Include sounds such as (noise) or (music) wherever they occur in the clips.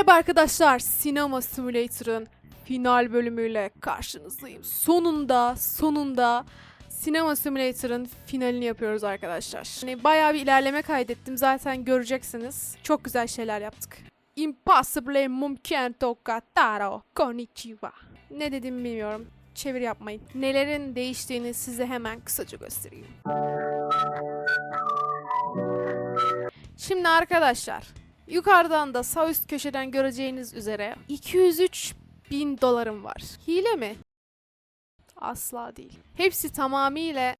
Merhaba arkadaşlar, Sinema Simulator'ın final bölümüyle karşınızdayım. Sonunda, sonunda Sinema Simulator'ın finalini yapıyoruz arkadaşlar. Yani bayağı bir ilerleme kaydettim zaten göreceksiniz. Çok güzel şeyler yaptık. Impossible mumkin tokataro konnichiwa. Ne dediğimi bilmiyorum. Çevir yapmayın. Nelerin değiştiğini size hemen kısaca göstereyim. Şimdi arkadaşlar Yukarıdan da sağ üst köşeden göreceğiniz üzere 203 bin dolarım var. Hile mi? Asla değil. Hepsi tamamıyla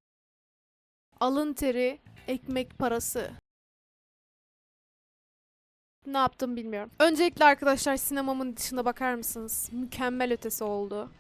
alın teri, ekmek parası. Ne yaptım bilmiyorum. Öncelikle arkadaşlar sinemamın dışına bakar mısınız? Mükemmel ötesi oldu.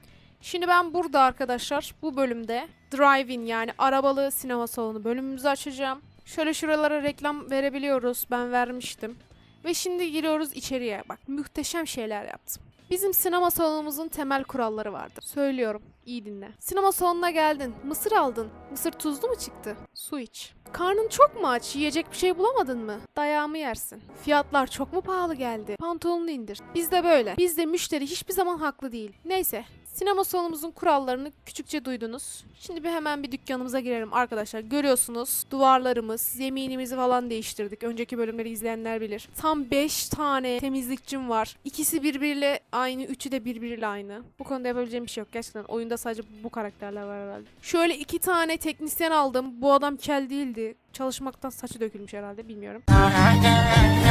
Şimdi ben burada arkadaşlar bu bölümde drive-in yani arabalı sinema salonu bölümümüzü açacağım. Şöyle şuralara reklam verebiliyoruz. Ben vermiştim. Ve şimdi giriyoruz içeriye. Bak muhteşem şeyler yaptım. Bizim sinema salonumuzun temel kuralları vardır. Söylüyorum. iyi dinle. Sinema salonuna geldin. Mısır aldın. Mısır tuzlu mu çıktı? Su iç. Karnın çok mu aç? Yiyecek bir şey bulamadın mı? Dayağımı yersin. Fiyatlar çok mu pahalı geldi? Pantolonunu indir. Biz de böyle. Bizde müşteri hiçbir zaman haklı değil. Neyse. Sinema salonumuzun kurallarını küçükçe duydunuz. Şimdi bir hemen bir dükkanımıza girelim arkadaşlar. Görüyorsunuz duvarlarımız, zeminimizi falan değiştirdik. Önceki bölümleri izleyenler bilir. Tam 5 tane temizlikçim var. İkisi birbiriyle aynı, üçü de birbiriyle aynı. Bu konuda yapabileceğim bir şey yok. Gerçekten oyunda sadece bu karakterler var herhalde. Şöyle iki tane teknisyen aldım. Bu adam kel değildi. Çalışmaktan saçı dökülmüş herhalde bilmiyorum. (laughs)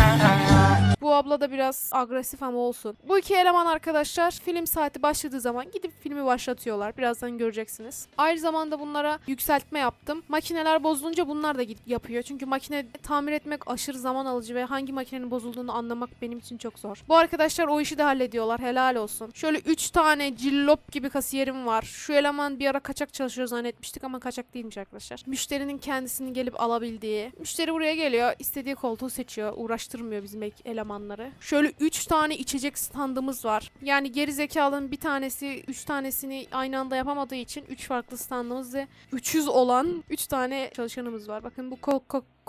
Bu abla da biraz agresif ama olsun. Bu iki eleman arkadaşlar film saati başladığı zaman gidip filmi başlatıyorlar. Birazdan göreceksiniz. Aynı zamanda bunlara yükseltme yaptım. Makineler bozulunca bunlar da gidip yapıyor. Çünkü makine tamir etmek aşırı zaman alıcı ve hangi makinenin bozulduğunu anlamak benim için çok zor. Bu arkadaşlar o işi de hallediyorlar. Helal olsun. Şöyle 3 tane cillop gibi kasiyerim var. Şu eleman bir ara kaçak çalışıyor zannetmiştik ama kaçak değilmiş arkadaşlar. Müşterinin kendisini gelip alabildiği. Müşteri buraya geliyor. istediği koltuğu seçiyor. Uğraştırmıyor bizim elemanları. Şöyle 3 tane içecek standımız var. Yani geri zekalının bir tanesi 3 tanesini aynı anda yapamadığı için 3 farklı standımız ve 300 olan 3 tane çalışanımız var. Bakın bu kol,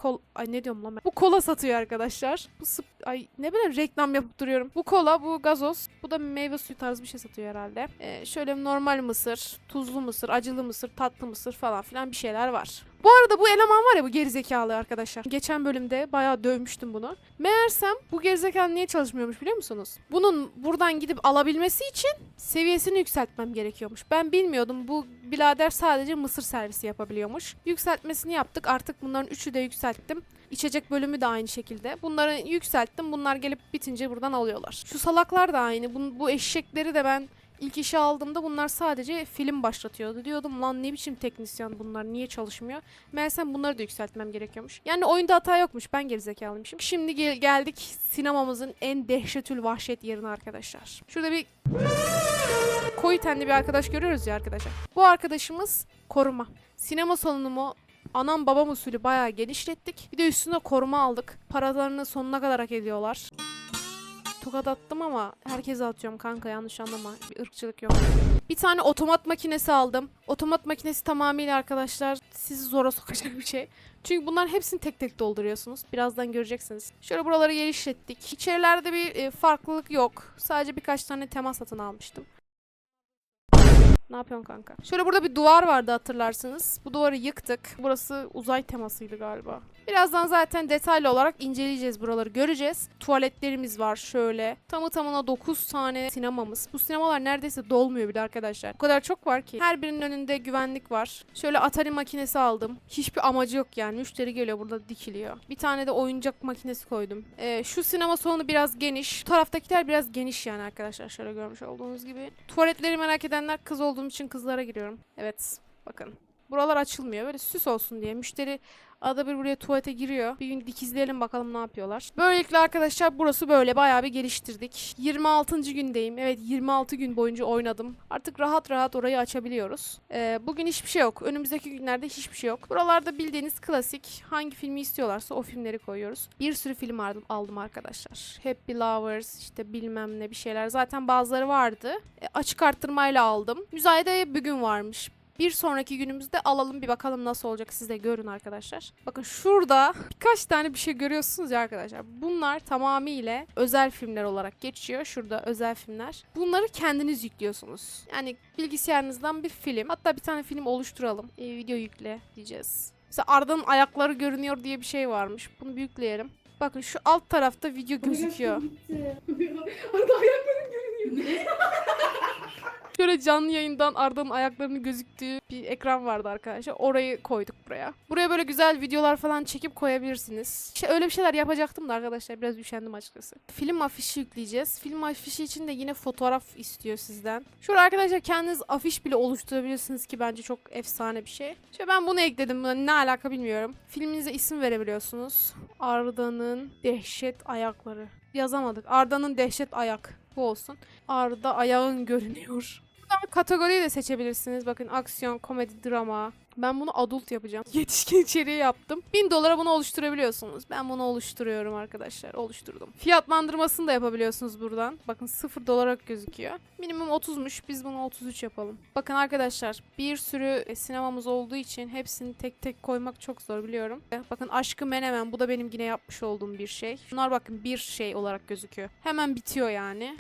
kol, ay ne diyorum lan ben. Bu kola satıyor arkadaşlar. Bu sıp ay ne bileyim reklam yapıp duruyorum. Bu kola, bu gazoz, bu da meyve suyu tarzı bir şey satıyor herhalde. Ee, şöyle normal mısır, tuzlu mısır, acılı mısır, tatlı mısır falan filan bir şeyler var. Bu arada bu eleman var ya bu gerizekalı arkadaşlar. Geçen bölümde bayağı dövmüştüm bunu. Meğersem bu gerizekalı niye çalışmıyormuş biliyor musunuz? Bunun buradan gidip alabilmesi için seviyesini yükseltmem gerekiyormuş. Ben bilmiyordum bu birader sadece mısır servisi yapabiliyormuş. Yükseltmesini yaptık artık bunların üçü de yükselttim. İçecek bölümü de aynı şekilde. Bunları yükselttim. Bunlar gelip bitince buradan alıyorlar. Şu salaklar da aynı. Bu, bu eşekleri de ben ilk işe aldığımda bunlar sadece film başlatıyordu. Diyordum lan ne biçim teknisyen bunlar niye çalışmıyor? Meğersem bunları da yükseltmem gerekiyormuş. Yani oyunda hata yokmuş. Ben gerizekalıymışım. Şimdi gel- geldik sinemamızın en dehşetül vahşet yerine arkadaşlar. Şurada bir koyu tenli bir arkadaş görüyoruz ya arkadaşlar. Bu arkadaşımız koruma. Sinema salonumu anam babam usulü bayağı genişlettik. Bir de üstüne koruma aldık. Paralarını sonuna kadar hak ediyorlar. Tokat attım ama herkese atıyorum kanka yanlış anlama. Bir ırkçılık yok. Bir tane otomat makinesi aldım. Otomat makinesi tamamıyla arkadaşlar sizi zora sokacak bir şey. Çünkü bunların hepsini tek tek dolduruyorsunuz. Birazdan göreceksiniz. Şöyle buraları genişlettik. İçerilerde bir e, farklılık yok. Sadece birkaç tane tema satın almıştım. Ne yapıyorsun kanka? Şöyle burada bir duvar vardı hatırlarsınız. Bu duvarı yıktık. Burası uzay temasıydı galiba. Birazdan zaten detaylı olarak inceleyeceğiz buraları göreceğiz. Tuvaletlerimiz var şöyle. Tamı tamına 9 tane sinemamız. Bu sinemalar neredeyse dolmuyor bir de arkadaşlar. O kadar çok var ki. Her birinin önünde güvenlik var. Şöyle Atari makinesi aldım. Hiçbir amacı yok yani. Müşteri geliyor burada dikiliyor. Bir tane de oyuncak makinesi koydum. Ee, şu sinema salonu biraz geniş. Şu taraftakiler biraz geniş yani arkadaşlar. Şöyle görmüş olduğunuz gibi. Tuvaletleri merak edenler kız olduğum için kızlara giriyorum. Evet. Bakın. Buralar açılmıyor. Böyle süs olsun diye. Müşteri Arada bir buraya tuvalete giriyor. Bir gün dikizleyelim bakalım ne yapıyorlar. Böylelikle arkadaşlar burası böyle bayağı bir geliştirdik. 26. gündeyim. Evet 26 gün boyunca oynadım. Artık rahat rahat orayı açabiliyoruz. Ee, bugün hiçbir şey yok. Önümüzdeki günlerde hiçbir şey yok. Buralarda bildiğiniz klasik hangi filmi istiyorlarsa o filmleri koyuyoruz. Bir sürü film aldım, aldım arkadaşlar. Happy Lovers işte bilmem ne bir şeyler. Zaten bazıları vardı. E, açık arttırmayla aldım. Müzayede bugün varmış. Bir sonraki günümüzde alalım bir bakalım nasıl olacak siz de görün arkadaşlar. Bakın şurada birkaç tane bir şey görüyorsunuz ya arkadaşlar. Bunlar tamamıyla özel filmler olarak geçiyor. Şurada özel filmler. Bunları kendiniz yüklüyorsunuz. Yani bilgisayarınızdan bir film. Hatta bir tane film oluşturalım. E, video yükle diyeceğiz. Mesela Arda'nın ayakları görünüyor diye bir şey varmış. Bunu bir yükleyelim. Bakın şu alt tarafta video gözüküyor. (laughs) Arada ayaklarım (laughs) Şöyle canlı yayından Arda'nın ayaklarının gözüktüğü bir ekran vardı arkadaşlar. Orayı koyduk buraya. Buraya böyle güzel videolar falan çekip koyabilirsiniz. İşte öyle bir şeyler yapacaktım da arkadaşlar biraz üşendim açıkçası. Film afişi yükleyeceğiz. Film afişi için de yine fotoğraf istiyor sizden. Şurada arkadaşlar kendiniz afiş bile oluşturabilirsiniz ki bence çok efsane bir şey. İşte ben bunu ekledim. Buna ne alaka bilmiyorum. Filminize isim verebiliyorsunuz. Arda'nın dehşet ayakları. Yazamadık. Arda'nın dehşet ayak. Olsun. Arda ayağın görünüyor. Buradan kategoriyi de seçebilirsiniz. Bakın aksiyon, komedi, drama. Ben bunu adult yapacağım. (laughs) Yetişkin içeriği yaptım. 1000 dolara bunu oluşturabiliyorsunuz. Ben bunu oluşturuyorum arkadaşlar. Oluşturdum. Fiyatlandırmasını da yapabiliyorsunuz buradan. Bakın 0 dolar gözüküyor. Minimum 30'muş. Biz bunu 33 yapalım. Bakın arkadaşlar bir sürü e, sinemamız olduğu için hepsini tek tek koymak çok zor biliyorum. E, Bakın Aşkı Menemen. Bu da benim yine yapmış olduğum bir şey. Bunlar bakın bir şey olarak gözüküyor. Hemen bitiyor yani.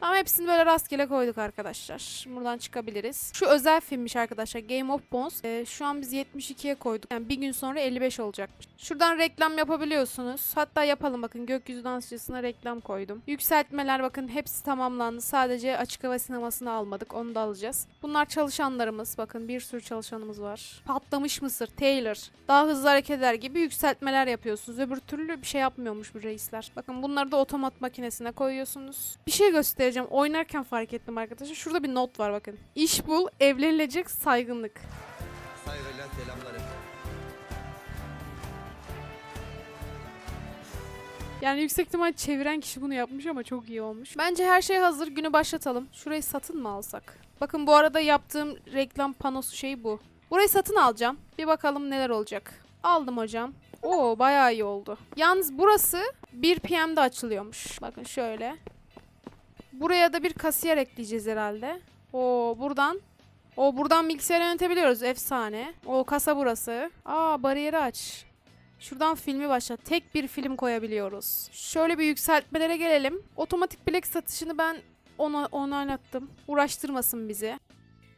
Ama hepsini böyle rastgele koyduk arkadaşlar. Buradan çıkabiliriz. Şu özel filmmiş arkadaşlar. Game of Bones. Ee, şu an biz 72'ye koyduk. Yani bir gün sonra 55 olacakmış. Şuradan reklam yapabiliyorsunuz. Hatta yapalım bakın. Gökyüzü dansçısına reklam koydum. Yükseltmeler bakın hepsi tamamlandı. Sadece açık hava sinemasını almadık. Onu da alacağız. Bunlar çalışanlarımız. Bakın bir sürü çalışanımız var. Patlamış mısır, Taylor. Daha hızlı hareket eder gibi yükseltmeler yapıyorsunuz. Öbür türlü bir şey yapmıyormuş bu reisler. Bakın bunları da otomat makinesine koyuyorsunuz. Bir şey göstereceğim. Oynarken fark ettim arkadaşlar. Şurada bir not var bakın. İş bul, evlenilecek saygınlık. Saygıyla selamlar efendim. Yani yüksek ihtimal çeviren kişi bunu yapmış ama çok iyi olmuş. Bence her şey hazır. Günü başlatalım. Şurayı satın mı alsak? Bakın bu arada yaptığım reklam panosu şey bu. Burayı satın alacağım. Bir bakalım neler olacak. Aldım hocam. Oo bayağı iyi oldu. Yalnız burası 1 PM'de açılıyormuş. Bakın şöyle. Buraya da bir kasiyer ekleyeceğiz herhalde. Oo buradan. O buradan bilgisayarı yönetebiliyoruz. Efsane. O kasa burası. Aa bariyeri aç. Şuradan filmi başla. Tek bir film koyabiliyoruz. Şöyle bir yükseltmelere gelelim. Otomatik bilek satışını ben ona onaylattım. Uğraştırmasın bizi.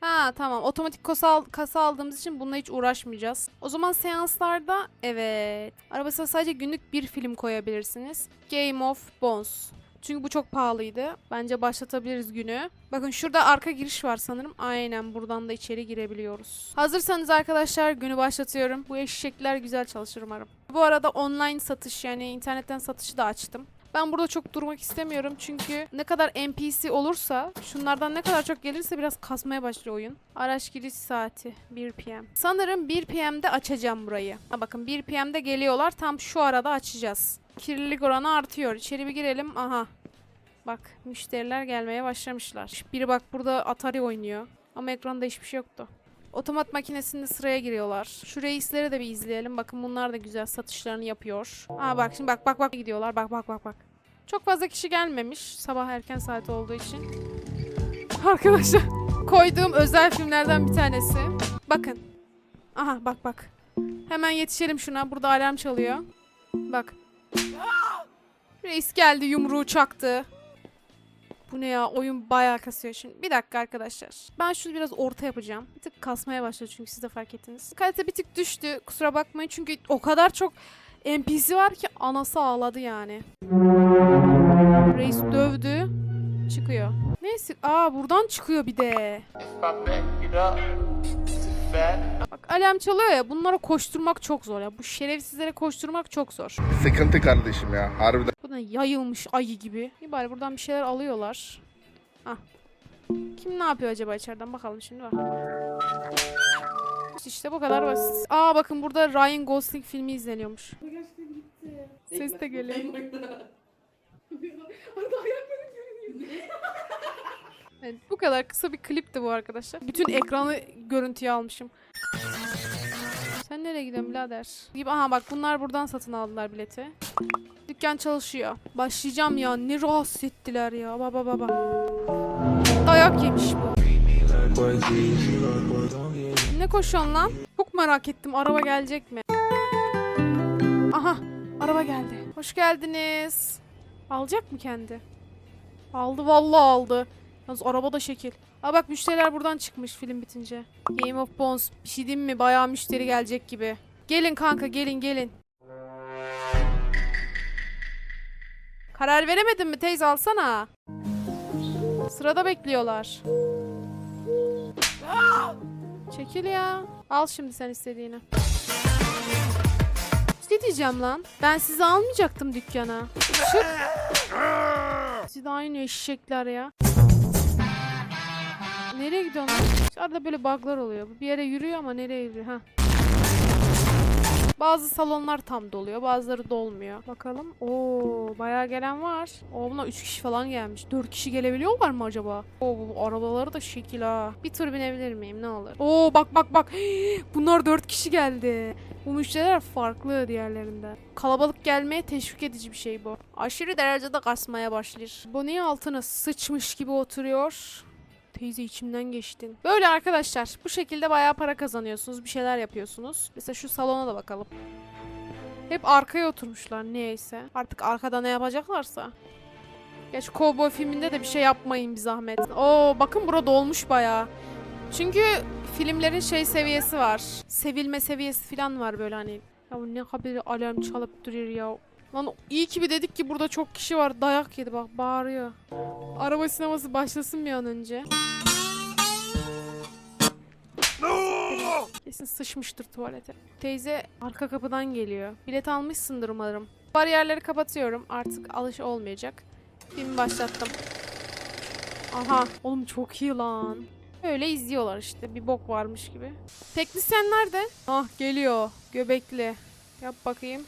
Ha tamam. Otomatik kasa, kasa aldığımız için bununla hiç uğraşmayacağız. O zaman seanslarda evet. Arabasına sadece günlük bir film koyabilirsiniz. Game of Bones. Çünkü bu çok pahalıydı. Bence başlatabiliriz günü. Bakın şurada arka giriş var sanırım. Aynen buradan da içeri girebiliyoruz. Hazırsanız arkadaşlar günü başlatıyorum. Bu eşekler güzel çalışır umarım. Bu arada online satış yani internetten satışı da açtım. Ben burada çok durmak istemiyorum çünkü ne kadar NPC olursa şunlardan ne kadar çok gelirse biraz kasmaya başlıyor oyun. Araç giriş saati 1 PM. Sanırım 1 PM'de açacağım burayı. Ha bakın 1 PM'de geliyorlar tam şu arada açacağız. Kirlilik oranı artıyor. İçeri bir girelim. Aha. Bak müşteriler gelmeye başlamışlar. Biri bak burada Atari oynuyor. Ama ekranda hiçbir şey yoktu. Otomat makinesinde sıraya giriyorlar. Şu reisleri de bir izleyelim. Bakın bunlar da güzel satışlarını yapıyor. Aa bak şimdi bak bak bak gidiyorlar. Bak bak bak bak. Çok fazla kişi gelmemiş. Sabah erken saat olduğu için. (laughs) Arkadaşlar koyduğum özel filmlerden bir tanesi. Bakın. Aha bak bak. Hemen yetişelim şuna. Burada alarm çalıyor. Bak. Reis geldi yumruğu çaktı. Bu ne ya? Oyun bayağı kasıyor şimdi. Bir dakika arkadaşlar. Ben şunu biraz orta yapacağım. Bir tık kasmaya başladı çünkü siz de fark ettiniz. Kalite bir tık düştü. Kusura bakmayın çünkü o kadar çok NPC var ki anası ağladı yani. Reis dövdü. Çıkıyor. Neyse. Aa buradan çıkıyor bir de. Bak alarm çalıyor ya. Bunlara koşturmak çok zor ya. Bu şerefsizlere koşturmak çok zor. Sıkıntı kardeşim ya. Harbiden. Bu da yayılmış ayı gibi. İyi bari buradan bir şeyler alıyorlar. Ah. Kim ne yapıyor acaba içeriden bakalım şimdi bak. İşte bu kadar basit. Aa bakın burada Ryan Gosling filmi izleniyormuş. Ses de geliyor. Evet, bu kadar kısa bir klipti bu arkadaşlar. Bütün ekranı görüntüye almışım. Sen nereye gidiyorsun birader? Gibi aha bak bunlar buradan satın aldılar bileti. Dükkan çalışıyor. Başlayacağım ya. Ne rahatsız ettiler ya. Baba baba. Dayak yemiş bu. Ne koşuyorsun lan? Çok merak ettim. Araba gelecek mi? Aha. Araba geldi. Hoş geldiniz. Alacak mı kendi? Aldı vallahi aldı. Yalnız araba da şekil. Aa bak müşteriler buradan çıkmış film bitince. Game of Bones. Bir şey diyeyim mi? Bayağı müşteri gelecek gibi. Gelin kanka gelin gelin. Karar veremedin mi teyze alsana. Sırada bekliyorlar. Çekil ya. Al şimdi sen istediğini. Ne diyeceğim lan? Ben sizi almayacaktım dükkana. Çık. Siz aynı eşekler ya. Nereye gidiyorsun lan? İşte Arada böyle bug'lar oluyor. Bir yere yürüyor ama nereye yürüyor? Ha. Bazı salonlar tam doluyor, bazıları dolmuyor. Bakalım. Oo, bayağı gelen var. Oo, buna 3 kişi falan gelmiş. 4 kişi gelebiliyorlar mı acaba? Oo, bu arabaları da şekil ha. Bir tur binebilir miyim ne olur? Oo, bak bak bak. (gasps) Bunlar 4 kişi geldi. Bu müşteriler farklı diğerlerinden. Kalabalık gelmeye teşvik edici bir şey bu. Aşırı derecede kasmaya başlar. Bu niye altına sıçmış gibi oturuyor? Teyze içimden geçtin. Böyle arkadaşlar. Bu şekilde bayağı para kazanıyorsunuz. Bir şeyler yapıyorsunuz. Mesela şu salona da bakalım. Hep arkaya oturmuşlar neyse. Artık arkada ne yapacaklarsa. Geç Cowboy filminde de bir şey yapmayın bir zahmet. Oo bakın burada dolmuş bayağı. Çünkü filmlerin şey seviyesi var. Sevilme seviyesi falan var böyle hani. Ya ne kadar alarm çalıp duruyor ya. Lan iyi ki bir dedik ki burada çok kişi var. Dayak yedi bak bağırıyor. Araba sineması başlasın bir an önce. Kesin sıçmıştır tuvalete. Teyze arka kapıdan geliyor. Bilet almışsındır umarım. Bariyerleri kapatıyorum. Artık alış olmayacak. Filmi başlattım. Aha. Oğlum çok iyi lan. Öyle izliyorlar işte. Bir bok varmış gibi. Teknisyen nerede? Ah geliyor. Göbekli. Yap bakayım.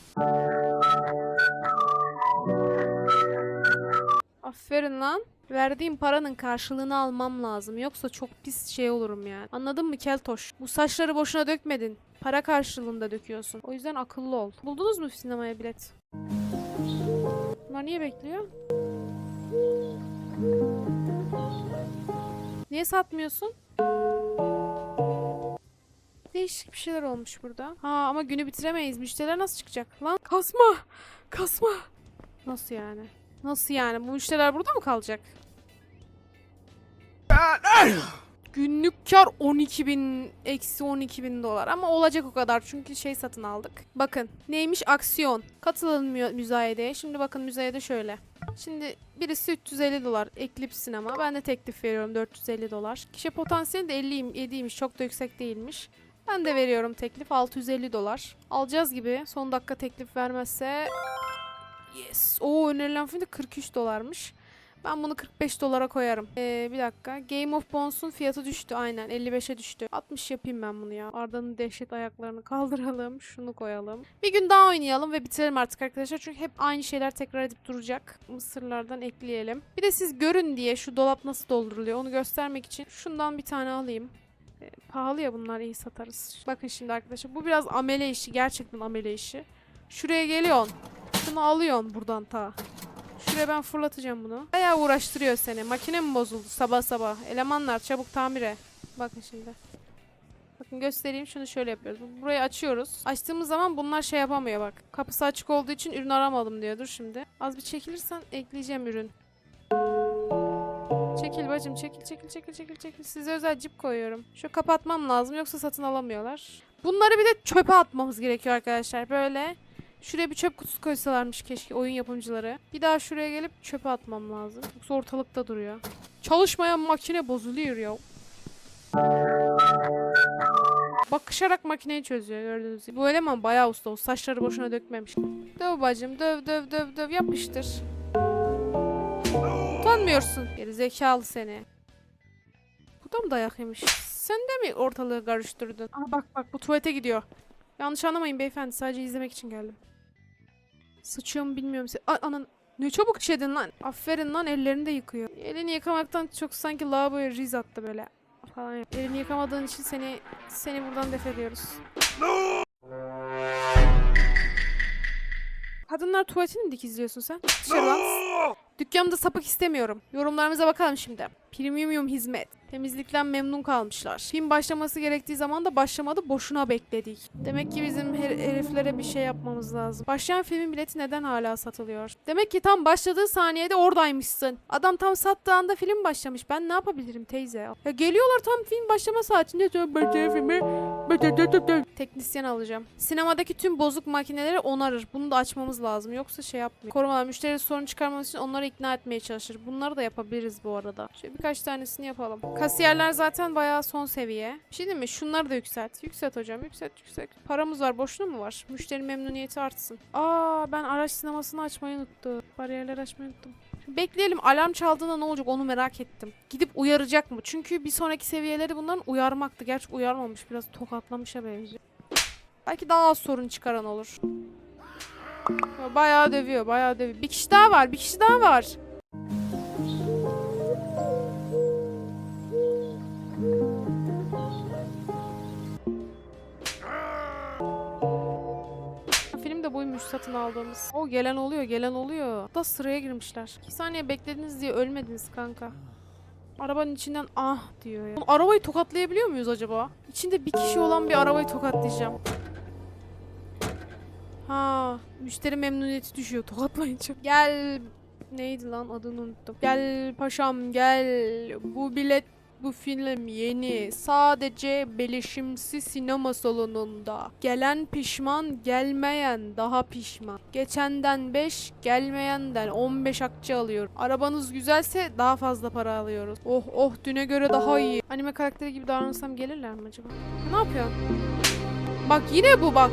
Aferin lan. Verdiğim paranın karşılığını almam lazım. Yoksa çok pis şey olurum yani. Anladın mı Keltoş? Bu saçları boşuna dökmedin. Para karşılığında döküyorsun. O yüzden akıllı ol. Buldunuz mu sinemaya bilet? Bunlar niye bekliyor? Niye satmıyorsun? Değişik bir şeyler olmuş burada. Ha ama günü bitiremeyiz. Müşteriler nasıl çıkacak? Lan kasma. Kasma. Nasıl yani? Nasıl yani? Bu müşteriler burada mı kalacak? Günlük kar 12 bin, eksi 12 bin dolar. Ama olacak o kadar çünkü şey satın aldık. Bakın neymiş aksiyon. Katılınmıyor müzayedeye. Şimdi bakın müzayede şöyle. Şimdi birisi 350 dolar Eclipse sinema. Ben de teklif veriyorum 450 dolar. Kişi potansiyeli de 50 7'ymiş. Çok da yüksek değilmiş. Ben de veriyorum teklif 650 dolar. Alacağız gibi. Son dakika teklif vermezse Yes. Oo önerilen film de 43 dolarmış. Ben bunu 45 dolara koyarım. Ee, bir dakika. Game of Bones'un fiyatı düştü aynen. 55'e düştü. 60 yapayım ben bunu ya. Arda'nın dehşet ayaklarını kaldıralım. (laughs) Şunu koyalım. Bir gün daha oynayalım ve bitirelim artık arkadaşlar. Çünkü hep aynı şeyler tekrar edip duracak. Mısırlardan ekleyelim. Bir de siz görün diye şu dolap nasıl dolduruluyor onu göstermek için şundan bir tane alayım. Ee, pahalı ya bunlar iyi satarız. Bakın şimdi arkadaşlar bu biraz amele işi. Gerçekten amele işi. Şuraya geliyorsun. Şunu alıyorsun buradan ta. Şuraya ben fırlatacağım bunu. Bayağı uğraştırıyor seni. Makine mi bozuldu sabah sabah? Elemanlar çabuk tamire. Bakın şimdi. Bakın göstereyim şunu şöyle yapıyoruz. Burayı açıyoruz. Açtığımız zaman bunlar şey yapamıyor bak. Kapısı açık olduğu için ürün aramadım diyor. Dur şimdi. Az bir çekilirsen ekleyeceğim ürün. Çekil bacım çekil çekil çekil çekil çekil. Size özel cip koyuyorum. Şu kapatmam lazım yoksa satın alamıyorlar. Bunları bir de çöpe atmamız gerekiyor arkadaşlar. Böyle Şuraya bir çöp kutusu koysalarmış keşke oyun yapımcıları. Bir daha şuraya gelip çöpe atmam lazım. Yoksa ortalıkta duruyor. Çalışmayan makine bozuluyor ya. Bakışarak makineyi çözüyor gördüğünüz gibi. Bu eleman bayağı usta. O saçları boşuna dökmemiş. Döv bacım döv döv döv döv yapıştır. Utanmıyorsun. Geri zekalı seni. Bu da mı dayak yemiş? Sen de mi ortalığı karıştırdın? Aa bak bak bu tuvalete gidiyor. Yanlış anlamayın beyefendi. Sadece izlemek için geldim. Sıçıyor mu bilmiyorum. A anan ne çabuk işedin lan. Aferin lan ellerini de yıkıyor. Elini yıkamaktan çok sanki lavaboya riz attı böyle. Falan. Elini yıkamadığın için seni seni buradan def ediyoruz. No! Kadınlar tuvaletini mi dikizliyorsun sen? Dışarı no! Dükkanımda sapık istemiyorum. Yorumlarımıza bakalım şimdi. Premium hizmet. Temizlikten memnun kalmışlar. Film başlaması gerektiği zaman da başlamadı. Boşuna bekledik. Demek ki bizim her- heriflere bir şey yapmamız lazım. Başlayan filmin bileti neden hala satılıyor? Demek ki tam başladığı saniyede oradaymışsın. Adam tam sattığı anda film başlamış. Ben ne yapabilirim teyze ya? Geliyorlar tam film başlama saatinde. Başlayan filmi Teknisyen alacağım. Sinemadaki tüm bozuk makineleri onarır. Bunu da açmamız lazım. Yoksa şey yapmıyor. Korumalar müşteri sorun çıkarmamız için onları ikna etmeye çalışır. Bunları da yapabiliriz bu arada. Şöyle birkaç tanesini yapalım. Kasiyerler zaten bayağı son seviye. Bir şey değil mi? Şunları da yükselt. Yükselt hocam. Yükselt yükselt. Paramız var. Boşuna mı var? Müşteri memnuniyeti artsın. Aa ben araç sinemasını açmayı unuttum. Bariyerleri açmayı unuttum. Bekleyelim alarm çaldığında ne olacak onu merak ettim. Gidip uyaracak mı? Çünkü bir sonraki seviyeleri bunların uyarmaktı. Gerçi uyarmamış biraz tokatlamışa benziyor. Belki daha az sorun çıkaran olur. Ya Bayağı dövüyor bayağı dövüyor. Bir kişi daha var bir kişi daha var. Film de buymuş satın aldığımız. O gelen oluyor gelen oluyor. Da sıraya girmişler. 2 saniye beklediniz diye ölmediniz kanka. Arabanın içinden ah diyor ya. Oğlum, Arabayı tokatlayabiliyor muyuz acaba? İçinde bir kişi olan bir arabayı tokatlayacağım. Ha, müşteri memnuniyeti düşüyor tokatlayınca. Gel neydi lan adını unuttum. Gel paşam gel. Bu bilet bu film yeni. Sadece belişimsi sinema salonunda. Gelen pişman, gelmeyen daha pişman. Geçenden 5, gelmeyenden 15 akçe alıyorum. Arabanız güzelse daha fazla para alıyoruz. Oh oh düne göre daha iyi. Anime karakteri gibi davranırsam gelirler mi acaba? Ne yapıyorsun? Bak yine bu bak.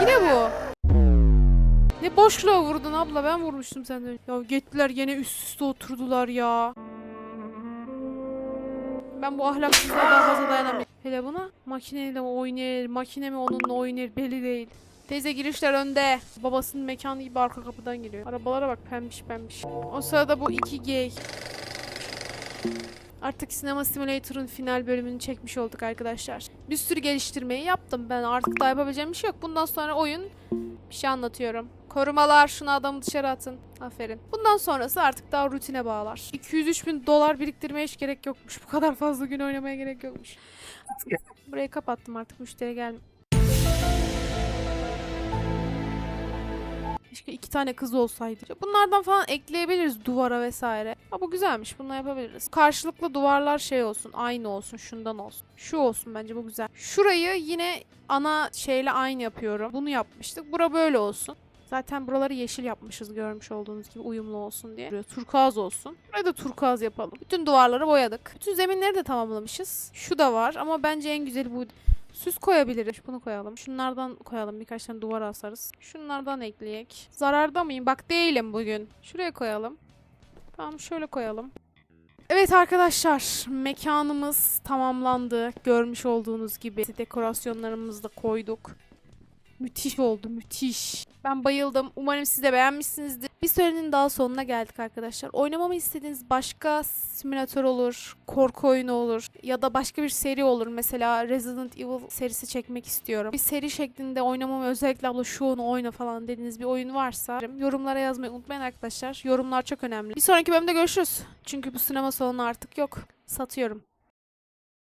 Yine bu. Ne boşluğa vurdun abla ben vurmuştum senden. Ya gittiler yine üst üste oturdular ya. Ben bu ahlaksızlığa daha fazla dayanamıyorum. Hele buna makineyle mi oynayır, makine mi onunla oynayır belli değil. Teyze girişler önde. Babasının mekanı gibi arka kapıdan geliyor. Arabalara bak pembiş pembiş. O sırada bu iki gay. Artık Sinema Simulator'ın final bölümünü çekmiş olduk arkadaşlar. Bir sürü geliştirmeyi yaptım ben. Artık daha yapabileceğim bir şey yok. Bundan sonra oyun bir şey anlatıyorum. Korumalar şunu adamı dışarı atın. Aferin. Bundan sonrası artık daha rutine bağlar. 203 bin dolar biriktirmeye hiç gerek yokmuş. Bu kadar fazla gün oynamaya gerek yokmuş. Burayı kapattım artık müşteri gelmiyor. Keşke iki tane kız olsaydı. Bunlardan falan ekleyebiliriz duvara vesaire. Ha bu güzelmiş. Bunu yapabiliriz. Karşılıklı duvarlar şey olsun. Aynı olsun. Şundan olsun. Şu olsun bence bu güzel. Şurayı yine ana şeyle aynı yapıyorum. Bunu yapmıştık. Bura böyle olsun. Zaten buraları yeşil yapmışız görmüş olduğunuz gibi uyumlu olsun diye. Buraya turkuaz olsun. Buraya da turkuaz yapalım. Bütün duvarları boyadık. Bütün zeminleri de tamamlamışız. Şu da var ama bence en güzeli bu. Süs koyabiliriz. Bunu koyalım. Şunlardan koyalım. Birkaç tane duvar asarız. Şunlardan ekleyek. Zararda mıyım? Bak değilim bugün. Şuraya koyalım. Tamam şöyle koyalım. Evet arkadaşlar mekanımız tamamlandı. Görmüş olduğunuz gibi dekorasyonlarımızı da koyduk. Müthiş oldu müthiş. Ben bayıldım. Umarım siz de beğenmişsinizdir. Bir serinin daha sonuna geldik arkadaşlar. Oynamamı istediğiniz başka simülatör olur, korku oyunu olur ya da başka bir seri olur. Mesela Resident Evil serisi çekmek istiyorum. Bir seri şeklinde oynamamı özellikle abla şu onu oyna falan dediğiniz bir oyun varsa yorumlara yazmayı unutmayın arkadaşlar. Yorumlar çok önemli. Bir sonraki bölümde görüşürüz. Çünkü bu sinema salonu artık yok. Satıyorum.